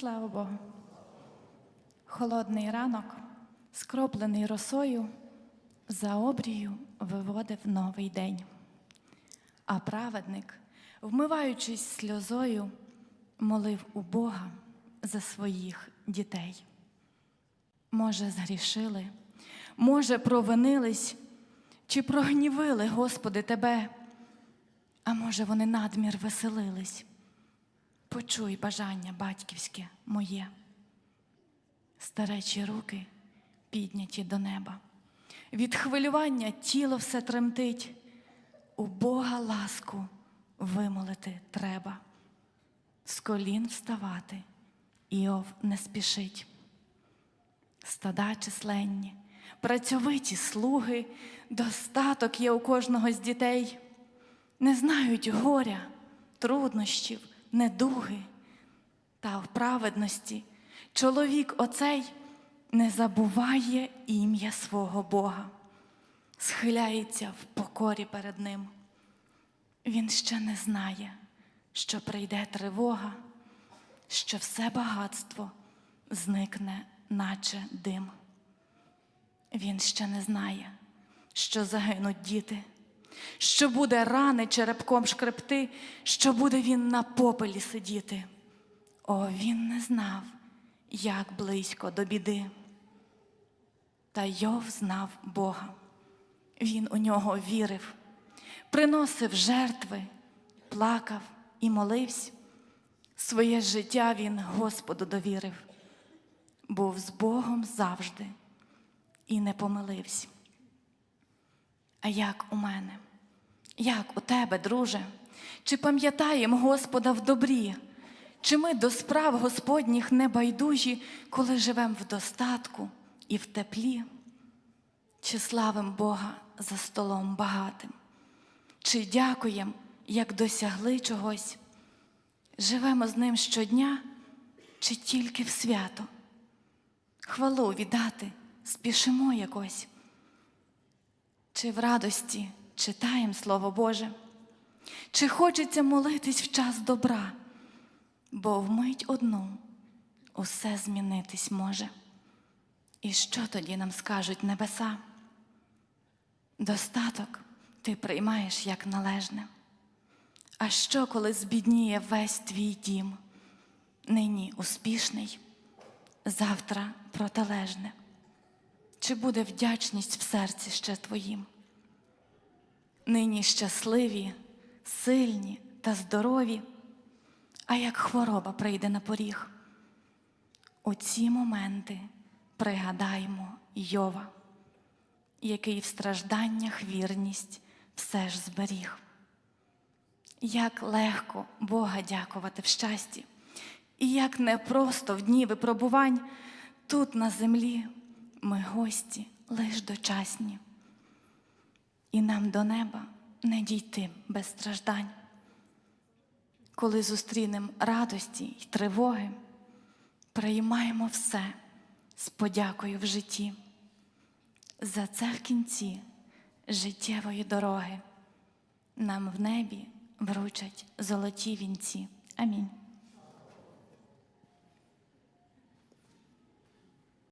Слава Богу. Холодний ранок, скроплений росою, за обрію виводив новий день. А праведник, вмиваючись сльозою, молив у Бога за своїх дітей. Може, згрішили, може, провинились, чи прогнівили, Господи, Тебе, а може, вони надмір веселились. Почуй бажання батьківське моє. Старечі руки підняті до неба. Від хвилювання тіло все тремтить. У Бога ласку вимолити треба. З колін вставати Іов не спішить. Стада численні, працьовиті слуги, достаток є у кожного з дітей, не знають горя, труднощів, недуги. Та в праведності чоловік оцей не забуває ім'я свого Бога, схиляється в покорі перед Ним. Він ще не знає, що прийде тривога, що все багатство зникне, наче дим. Він ще не знає, що загинуть діти, що буде рани черепком шкребти, що буде він на попелі сидіти. О, він не знав, як близько до біди. Та Йов знав Бога. Він у нього вірив, приносив жертви, плакав і молився. Своє життя він Господу довірив, був з Богом завжди і не помилився. А як у мене, як у тебе, друже? Чи пам'ятаєм Господа в добрі? Чи ми до справ Господніх не байдужі, коли живем в достатку і в теплі? Чи славим Бога за столом багатим? Чи дякуєм, як досягли чогось? Живемо з ним щодня чи тільки в свято? Хвалу віддати спішимо якось. Чи в радості читаємо Слово Боже? Чи хочеться молитись в час добра? Бо вмить одну усе змінитись може. І що тоді нам скажуть небеса? Достаток ти приймаєш як належне. А що, коли збідніє весь твій дім? Нині успішний, завтра протилежне. Чи буде вдячність в серці ще твоїм? Нині щасливі, сильні та здорові, а як хвороба прийде на поріг. У ці моменти пригадаймо Йова, який в стражданнях вірність все ж зберіг. Як легко Бога дякувати в щасті, і як непросто в дні випробувань тут на землі ми гості лиш дочасні, і нам до неба не дійти без страждань. Коли зустрінем радості й тривоги, приймаємо все з подякою в житті. За це в кінці життєвої дороги нам в небі вручать золоті вінці. Амінь.